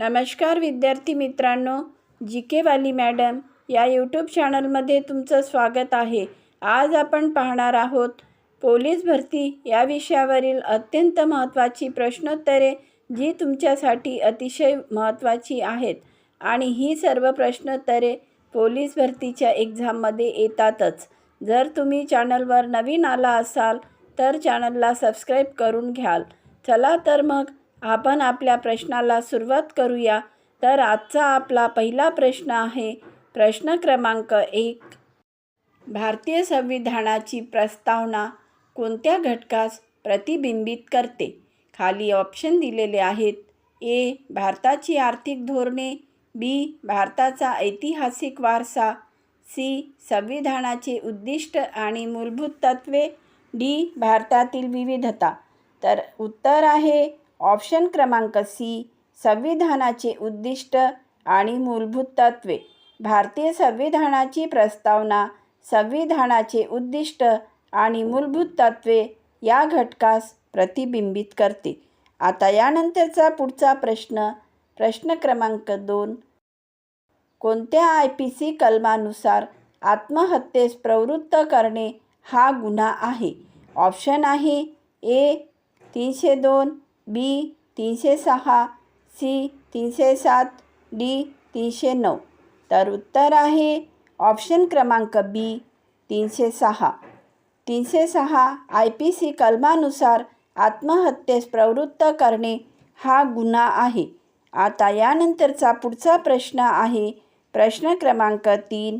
नमस्कार विद्यार्थी मित्रांनो जी के वाली मॅडम या यूट्यूब चॅनलमध्ये तुमचं स्वागत आहे. आज आपण पाहणार आहोत पोलीस भरती या विषयावरील अत्यंत महत्त्वाची प्रश्नोत्तरे जी तुमच्यासाठी अतिशय महत्त्वाची आहेत. आणि ही सर्व प्रश्नोत्तरे पोलीस भरतीच्या एक्झाममध्ये येतातच. जर तुम्ही चॅनलवर नवीन आला असाल तर चॅनलला सबस्क्राईब करून घ्याल. चला तर मग आपण आपल्या प्रश्नाला सुरुवात करूया. तर आजचा आपला पहिला प्रश्न आहे प्रश्न क्रमांक एक. भारतीय संविधानाची प्रस्तावना कोणत्या घटकास प्रतिबिंबित करते? खाली ऑप्शन दिलेले आहेत. ए. भारताची आर्थिक धोरणे. बी. भारताचा ऐतिहासिक वारसा. सी. संविधानाचे उद्दिष्ट आणि मूलभूत तत्त्वे. डी. भारतातील विविधता. तर उत्तर आहे ऑप्शन क्रमांक सी संविधानाचे उद्दिष्ट आणि मूलभूत तत्त्वे. भारतीय संविधानाची प्रस्तावना संविधानाचे उद्दिष्ट आणि मूलभूत तत्त्वे या घटकास प्रतिबिंबित करते. आता यानंतरचा पुढचा प्रश्न प्रश्न क्रमांक दोन. कोणत्या आय पी सी कलमानुसार आत्महत्येस प्रवृत्त करणे हा गुन्हा आहे? ऑप्शन आहे ए तीनशे दोन बी तीनशे सहा सी तीनशे सात डी तीनशे नऊ. तर उत्तर आहे ऑप्शन क्रमांक बी तीनशे सहा. तीनशे सहा आय पी सी कलमानुसार आत्महत्येस प्रवृत्त करणे हा गुन्हा आहे. आता यानंतरचा पुढचा प्रश्न आहे प्रश्न क्रमांक तीन.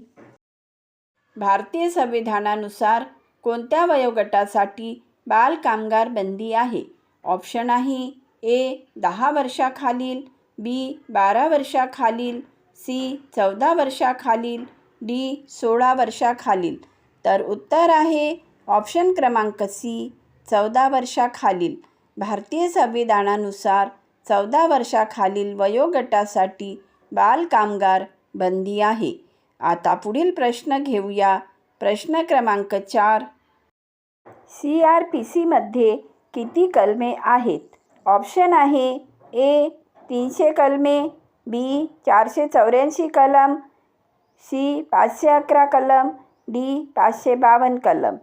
भारतीय संविधानानुसार कोणत्या वयोगटासाठी बालकामगार बंदी आहे? ऑप्शन आहे ए दहा वर्षाखालील बी बारा वर्षाखालील सी चौदा वर्षाखालील डी सोळा वर्षाखालील. तर उत्तर आहे ऑप्शन क्रमांक सी चौदा वर्षाखालील. भारतीय संविधानानुसार चौदा वर्षाखालील वयोगटासाठी बालकामगार बंदी आहे. आता पुढील प्रश्न घेऊया. प्रश्न क्रमांक चार. सी आर पी सीमध्ये किती कलमे आहेत? ऑप्शन आहे ए तीनशे कलमे बी चारशे चौऱ्याऐंशी कलम सी पाचशे अकरा कलम डी पाचशे बावन्न कलम.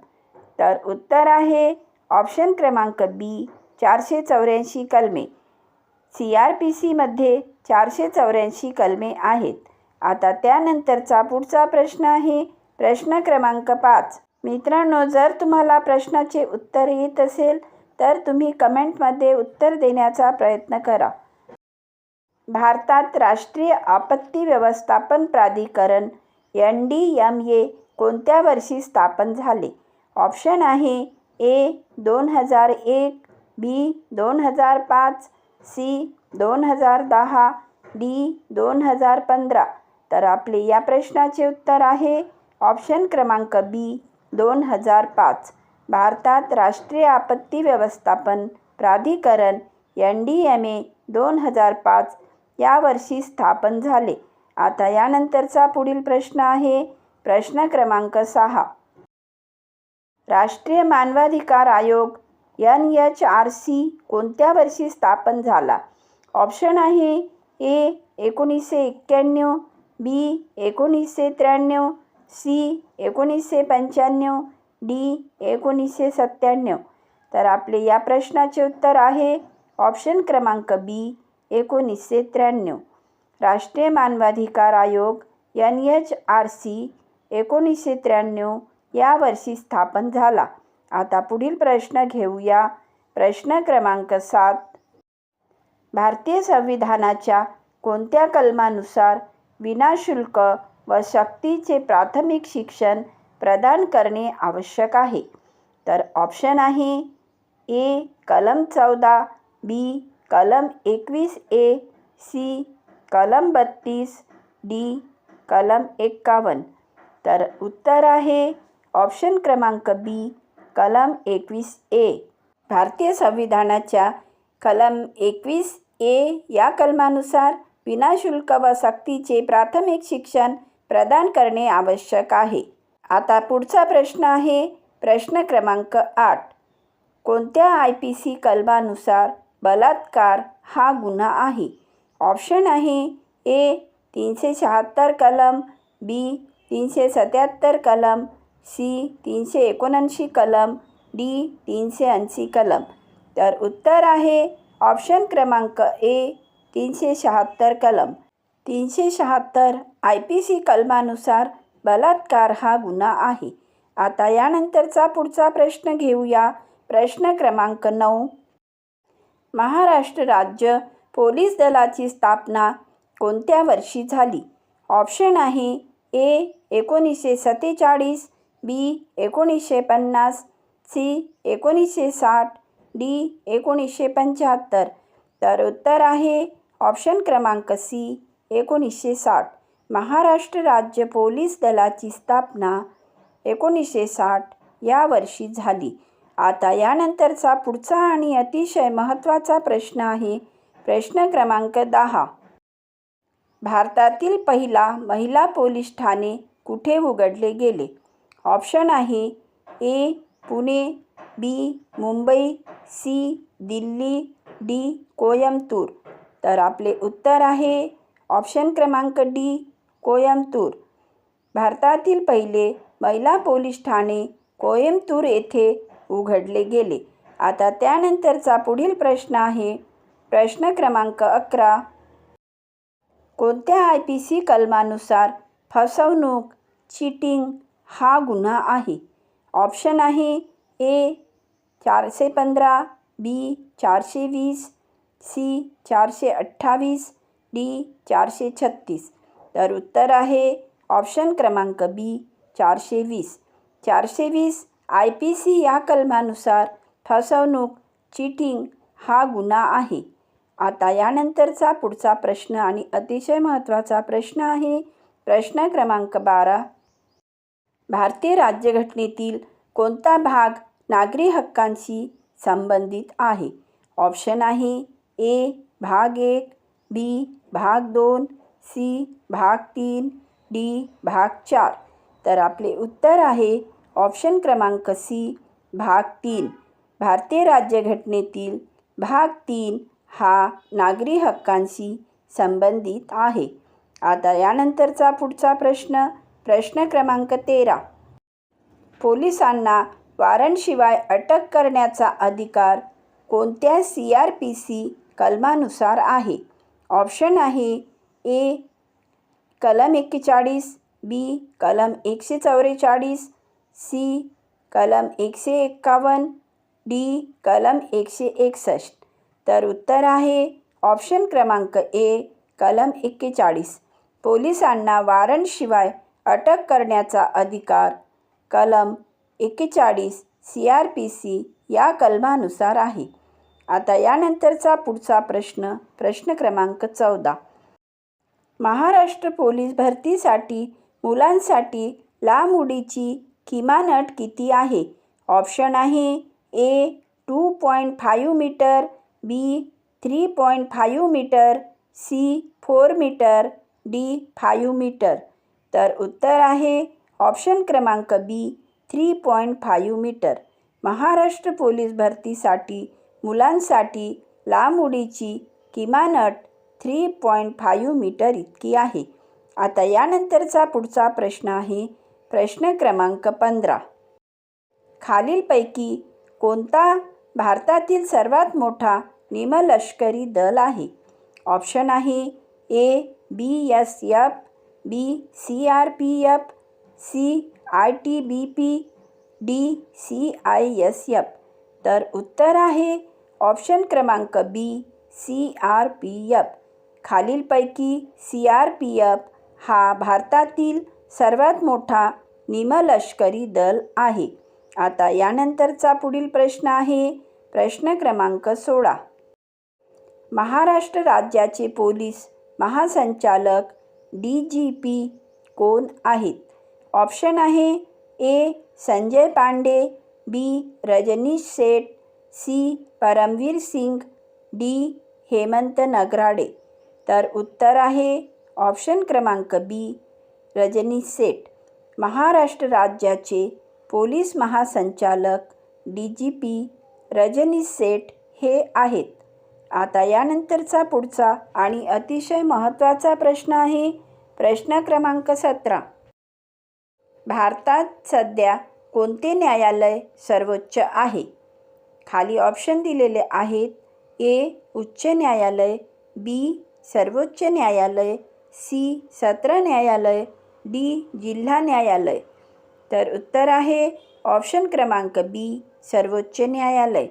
तर उत्तर आहे ऑप्शन क्रमांक बी चारशे चौऱ्याऐंशी कलमे. सी आर पी सीमध्ये चारशे चौऱ्याऐंशी कलमे आहेत. आता त्यानंतरचा पुढचा प्रश्न आहे. प्रश्न क्रमांक पाच. मित्रांनो जर तुम्हाला प्रश्नाचे उत्तर येत असेल तर तुम्ही कमेंटमध्ये उत्तर देण्याचा प्रयत्न करा. भारतात राष्ट्रीय आपत्ती व्यवस्थापन प्राधिकरण एन डी एम ए कोणत्या वर्षी स्थापन झाले? ऑप्शन आहे ए दोन हजार एक बी दोन हजार पाच सी दोन हजार दहा डी दोन हजार पंधरा. तर आपले या प्रश्नाचे उत्तर आहे ऑप्शन क्रमांक बी दोन हजार पाच. भारतात राष्ट्रीय आपत्ती व्यवस्थापन प्राधिकरण एन डी एम ए दोन हजार पाच या वर्षी स्थापन झाले. आता यानंतरचा पुढील प्रश्न आहे प्रश्न क्रमांक सहा. राष्ट्रीय मानवाधिकार आयोग एन एच आर सी कोणत्या वर्षी स्थापन झाला? ऑप्शन आहे ए एकोणीसशे एक्क्याण्णव बी एकोणीसशे त्र्याण्णव सी एकोणीसशे पंच्याण्णव डी एकोणीसशे सत्त्याण्णव. तर आपले या प्रश्नाचे उत्तर आहे ऑप्शन क्रमांक बी एकोणीसशे त्र्याण्णव. राष्ट्रीय मानवाधिकार आयोग एन एच आर सी एकोणीसशे त्र्याण्णव या वर्षी स्थापन झाला. आता पुढील प्रश्न घेऊया. प्रश्न क्रमांक सात. भारतीय संविधानाच्या कोणत्या कलमानुसार विनाशुल्क व सक्तीचे प्राथमिक शिक्षण प्रदान करणे आवश्यक आहे. तर ऑप्शन आहे ए कलम चौदा बी कलम एकवीस ए सी कलम बत्तीस डी कलम एक्कावन्न. तर उत्तर आहे ऑप्शन क्रमांक बी कलम एकवीस ए भारतीय संविधानाच्या कलम एकवीस ए या कलमानुसार विनाशुल्क व सक्तीचे प्राथमिक शिक्षण प्रदान करणे आवश्यक आहे. आता पुढचा प्रश्न आहे प्रश्न क्रमांक आठ. कोणत्या आय पी सी कलमानुसार बलात्कार हा गुन्हा आहे? ऑप्शन आहे ए तीनशे शहात्तर कलम बी तीनशे सत्याहत्तर कलम सी तीनशे एकोणऐंशी कलम डी तीनशे ऐंशी कलम. तर उत्तर आहे ऑप्शन क्रमांक ए तीनशे शहात्तर कलम. तीनशे शहात्तर आय पी सी कलमानुसार बलात्कार हा गुन्हा आहे. आता यानंतरचा पुढचा प्रश्न घेऊया. प्रश्न क्रमांक नऊ. महाराष्ट्र राज्य पोलीस दलाची स्थापना कोणत्या वर्षी झाली? ऑप्शन आहे ए एकोणीसशे सत्तेचाळीस बी एकोणीसशे पन्नास सी एकोणीसशे साठ डी एकोणीसशे पंच्याहत्तर. तर उत्तर आहे ऑप्शन क्रमांक सी एकोणीसशे साठ. महाराष्ट्र राज्य पोलीस दलाची स्थापना एकोणीसशे साठ या वर्षी झाली. आता यानंतरचा पुढचा आणि अतिशय महत्त्वाचा प्रश्न आहे प्रश्न क्रमांक दहा. भारतातील पहिला महिला पोलीस ठाणे कुठे उघडले गेले? ऑप्शन आहे A Pune B Mumbai C Delhi D Coimbatore तर आपले उत्तर आहे ऑप्शन क्रमांक डी कोयमतूर भारतातील पहिले महिला पोलीस ठाणे कोयमतूर येथे उघडले गेले. आता त्यानंतरचा पुढील प्रश्न आहे प्रश्न क्रमांक अकरा. कोणत्या आय पी सी कलमानुसार फसवणूक चिटिंग हा गुन्हा आहे? ऑप्शन आहे ए चारशे पंधरा बी चारशे वीस सी चारशे अठ्ठावीस डी चारशे छत्तीस. तर उत्तर आहे ऑप्शन क्रमांक बी चारशे वीस. चारशे वीस आय पी सी या कलमानुसार फसवणूक चिटिंग हा गुन्हा आहे. आता यानंतरचा पुढचा प्रश्न आणि अतिशय महत्त्वाचा प्रश्न आहे. प्रश्न क्रमांक बारा. भारतीय राज्यघटनेतील कोणता भाग नागरी हक्कांशी संबंधित आहे? ऑप्शन आहे ए भाग एक बी भाग दोन सी भाग तीन डी भाग चार. तर आपले उत्तर आहे ऑप्शन क्रमांक सी भाग तीन. भारतीय राज्यघटनेतील भाग तीन हा नागरी हक्कांशी संबंधित आहे. आता यानंतरचा पुढचा प्रश्न प्रश्न क्रमांक तेरा. पोलिसांना वॉरंटशिवाय अटक करण्याचा अधिकार कोणत्या सी आर पी सी कलमानुसार आहे? ऑप्शन आहे ए कलम एक्केचाळीस बी कलम एकशे चौवेचाळीस सी कलम एकशे एक्कावन्न डी कलम एकशे एकसष्ट तर उत्तर आहे ऑप्शन क्रमांक ए कलम एक्केचाळीस. पोलिसांना वारंटशिवाय अटक करण्याचा अधिकार. कलम एक्केचाळीस सी आर पी सी या कलमानुसार आहे. आता यानंतरचा पुढचा प्रश्न प्रश्न क्रमांक चौदा. महाराष्ट्र पोलीस भरतीसाठी मुलांसाठी लांब उडीची किमान अट किती आहे? ऑप्शन आहे A two point five metre B three point five metre C four metre D five metre. तर उत्तर आहे ऑप्शन क्रमांक B three point five metre. Maharashtra police भरतीसाठी मुलांसाठी लांब उडीची किमान अट थ्री पॉईंट फायू मीटर इतकी आहे. आता यानंतरचा पुढचा प्रश्न आहे. प्रश्न क्रमांक पंधरा. खालीलपैकी कोणता भारतातील सर्वात मोठा निमलष्करी दल आहे? ऑप्शन आहे A B S F B C R P F C I T B P D C I S F. तर उत्तर आहे ऑप्शन क्रमांक B C R P F. खालीलपैकी सी आर पी एफ हा भारतातील सर्वात मोठा निमलष्करी दल आहे. आता यानंतरचा पुढील प्रश्न आहे. प्रश्न क्रमांक सोळा. महाराष्ट्र राज्याचे पोलीस महासंचालक डी जी पी कोण आहेत? ऑप्शन आहे A. Sanjay Pande B. Rajneesh Seth C. Paramvir Singh D. Hemant Nagrale. तर उत्तर आहे ऑप्शन क्रमांक बी रजनीश सेठ. महाराष्ट्र राज्याचे पोलीस महासंचालक D G P Rajnish Seth हे आहेत. आता यानंतरचा पुढचा आणि अतिशय महत्त्वाचा प्रश्न आहे प्रश्न क्रमांक सतरा. भारतात सध्या कोणते न्यायालय सर्वोच्च आहे? खाली ऑप्शन दिलेले आहेत ए उच्च न्यायालय बी सर्वोच्च न्यायालय सी सत्र न्यायालय डी जिल्हा न्यायालय. तर उत्तर आहे ऑप्शन क्रमांक बी सर्वोच्च न्यायालय.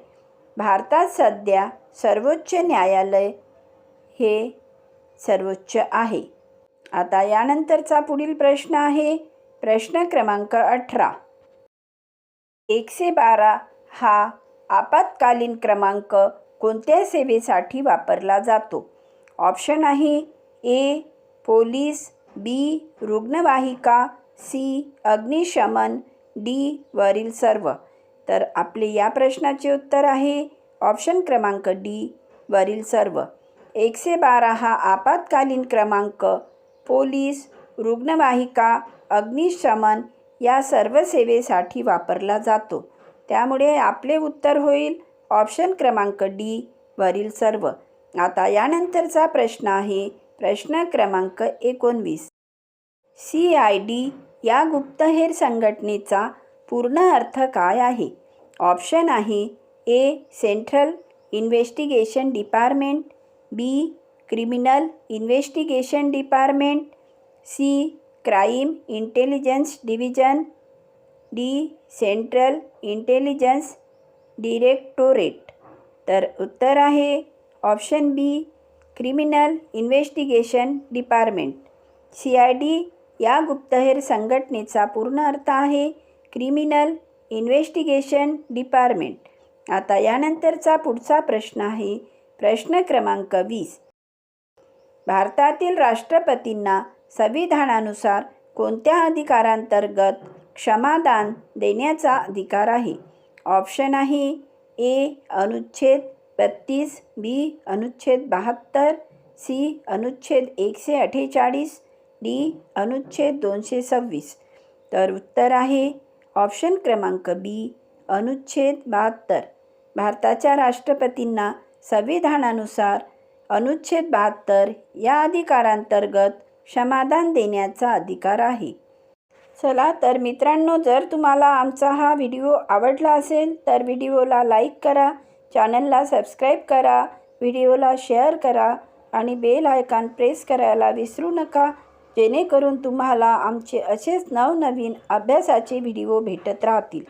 भारतात सध्या सर्वोच्च न्यायालय हे सर्वोच्च आहे. आता यानंतरचा पुढील प्रश्न आहे प्रश्न क्रमांक अठरा. एकशे बारा हा आपत्कालीन क्रमांक कोणत्या सेवेसाठी वापरला जातो? ऑप्शन आहे ए पोलीस बी रुग्णवाहिका सी अग्निशमन डी वरील सर्व. तर आपले या प्रश्नाचे उत्तर आहे ऑप्शन क्रमांक डी वरील सर्व. एकशे बारा हा आपत्कालीन क्रमांक पोलीस रुग्णवाहिका अग्निशमन या सर्व सेवेसाठी वापरला जातो. त्यामुळे आपले उत्तर होईल ऑप्शन क्रमांक डी वरील सर्व. आता यानंतरचा प्रश्न आहे प्रश्न क्रमांक एकोणवीस. सी आय डी या गुप्तहेर संघटनेचा पूर्ण अर्थ काय आहे? ऑप्शन आहे A central investigation department B criminal investigation department C crime intelligence division D central intelligence directorate. तर उत्तर आहे option B criminal investigation department. C I D या गुप्तहेर संघटनेचा पूर्ण अर्थ आहे क्रिमिनल इन्व्हेस्टिगेशन डिपार्टमेंट. आता यानंतरचा पुढचा प्रश्न आहे प्रश्न क्रमांक वीस. भारतातील राष्ट्रपतींना संविधानानुसार कोणत्या अधिकारांतर्गत क्षमादान देण्याचा अधिकार आहे? ऑप्शन आहे ए अनुच्छेद बत्तीस बी अनुच्छेद बहात्तर सी अनुच्छेद एकशे अठ्ठेचाळीस डी अनुच्छेद दोनशे सव्वीस. तर उत्तर आहे ऑप्शन क्रमांक बी अनुच्छेद बहात्तर. भारताच्या राष्ट्रपतींना संविधानानुसार अनुच्छेद बहात्तर या अधिकारांतर्गत क्षमादान देण्याचा अधिकार आहे. चला तर मित्रांनो जर तुम्हाला आमचा हा व्हिडिओ आवडला असेल तर व्हिडिओला लाईक करा चॅनलला सबस्क्राईब करा व्हिडिओला शेअर करा आणि बेल आयकॉन प्रेस करायला विसरू नका जेणेकरून तुम्हाला आमचे असेच नवनवीन अभ्यासाचे व्हिडिओ भेटत राहतील.